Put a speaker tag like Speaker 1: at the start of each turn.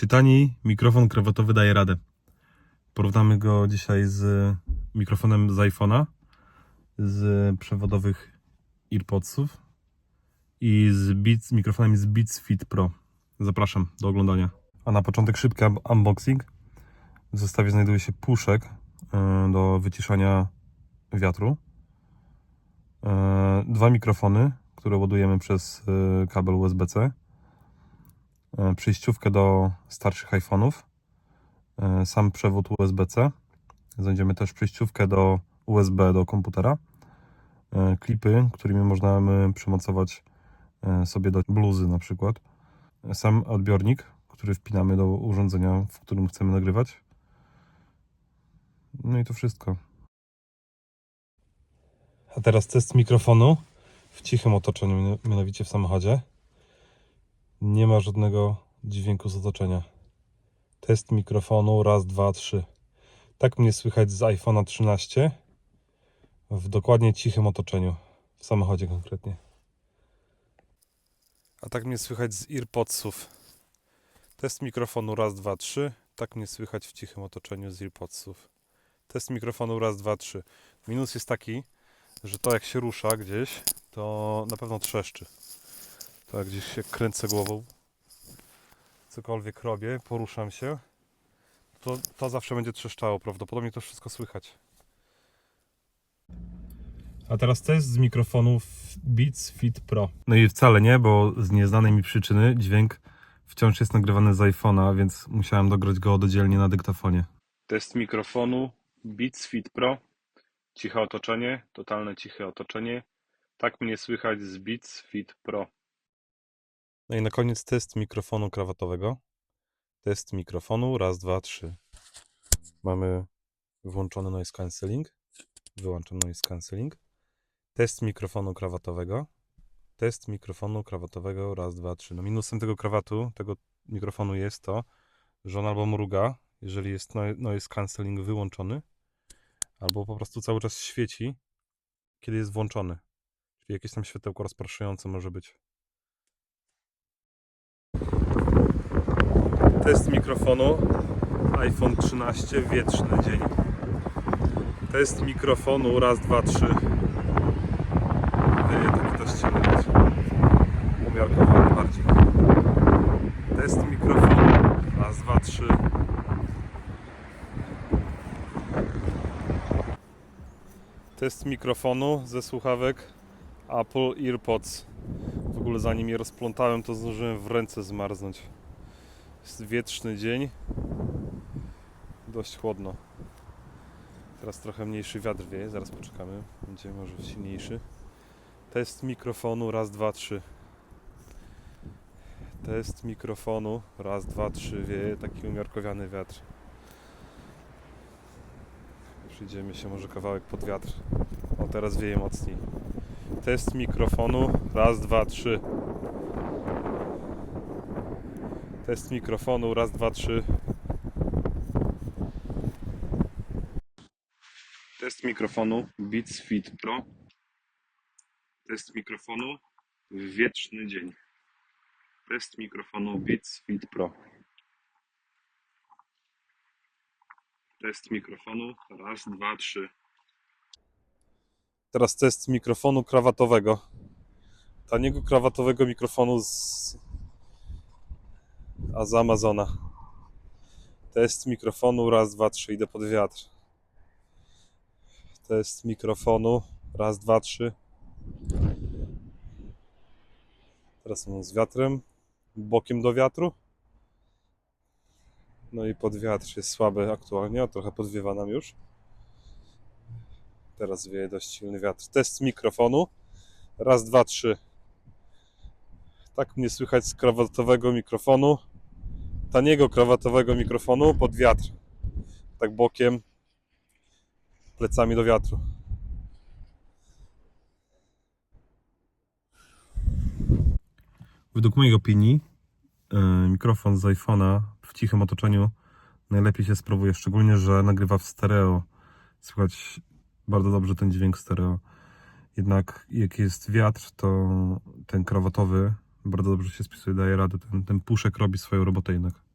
Speaker 1: Czy tani mikrofon krawatowy daje radę? Porównamy go dzisiaj z mikrofonem z iPhone'a, z przewodowych AirPodsów i z Beats, mikrofonem z Beats Fit Pro. Zapraszam do oglądania. A na początek szybki un- unboxing. W zestawie znajduje się puszek e, do wyciszania wiatru. E, Dwa mikrofony, które ładujemy przez e, kabel USB-C. E, Przejściówkę do starszych iPhone'ów. E, Sam przewód USB-C. Znajdziemy też przejściówkę do USB do komputera. E, Klipy, którymi można przymocować sobie do bluzy na przykład. Sam odbiornik, który wpinamy do urządzenia, w którym chcemy nagrywać. No i to wszystko. A teraz test mikrofonu w cichym otoczeniu, mia- mianowicie w samochodzie. Nie ma żadnego dźwięku z otoczenia. Test mikrofonu raz, dwa, trzy. Tak mnie słychać z iPhone'a 13 w dokładnie cichym otoczeniu, w samochodzie konkretnie. A tak mnie słychać z AirPodsów. Test mikrofonu raz, dwa, trzy. Tak mnie słychać w cichym otoczeniu z AirPodsów. Test mikrofonu raz, dwa, trzy. Minus jest taki, że to jak się rusza gdzieś, to na pewno trzeszczy. To jak gdzieś się kręcę głową, cokolwiek robię, poruszam się, to, to zawsze będzie trzeszczało. Prawdopodobnie to wszystko słychać. A teraz test z mikrofonów Beats Fit Pro. No i wcale nie, bo z nieznanej mi przyczyny dźwięk wciąż jest nagrywany z iPhone'a, więc musiałem dograć go oddzielnie na dyktafonie. Test mikrofonu Beats Fit Pro. Ciche otoczenie, totalne ciche otoczenie. Tak mnie słychać z Beats Fit Pro. No i na koniec test mikrofonu krawatowego. Test mikrofonu, raz, dwa, trzy. Mamy włączony noise cancelling, wyłączony noise cancelling. Test mikrofonu krawatowego. Test mikrofonu krawatowego, raz, dwa, trzy. No minusem tego krawatu, tego mikrofonu jest to, że on albo mruga, jeżeli jest no- noise cancelling wyłączony, albo po prostu cały czas świeci, kiedy jest włączony. Czyli jakieś tam światełko rozpraszające może być. Test mikrofonu iPhone 13, wietrzny dzień. Test mikrofonu raz, dwa, trzy. Wieje taki dość. Umiarkowany bardziej. Test mikrofonu raz, dwa, trzy. Test mikrofonu ze słuchawek Apple EarPods. W ogóle zanim je rozplątałem, to zdążyłem w ręce zmarznąć. Jest wietrzny dzień. Dość chłodno. Teraz trochę mniejszy wiatr wieje, zaraz poczekamy. Będzie może silniejszy. Test mikrofonu, raz, dwa, trzy. Test mikrofonu, raz, dwa, trzy. Wieje taki umiarkowany wiatr. Przyjdziemy się może kawałek pod wiatr. O, teraz wieje mocniej. Test mikrofonu, raz, dwa, trzy. Test mikrofonu, raz, dwa, trzy. Test mikrofonu Beats Fit Pro. Test mikrofonu wietrzny dzień. Test mikrofonu Beats Fit Pro. Test mikrofonu raz, dwa, trzy. Teraz test mikrofonu krawatowego. Taniego krawatowego mikrofonu z a z Amazona. Test mikrofonu, raz, dwa, trzy, idę pod wiatr. Test mikrofonu, raz, dwa, trzy. Teraz mam z wiatrem, bokiem do wiatru. No i pod wiatr jest słaby aktualnie, a trochę podwiewa nam już. Teraz wieje dość silny wiatr. Test mikrofonu, raz, dwa, trzy. Tak mnie słychać z krawatowego mikrofonu taniego krawatowego mikrofonu pod wiatr. Tak bokiem, plecami do wiatru. Według mojej opinii e, mikrofon z iPhone'a w cichym otoczeniu najlepiej się sprawuje, szczególnie, że nagrywa w stereo. Słychać bardzo dobrze ten dźwięk stereo. Jednak jak jest wiatr, to ten krawatowy bardzo dobrze się spisuje, daje radę. Ten, ten puszek robi swoją robotę jednak.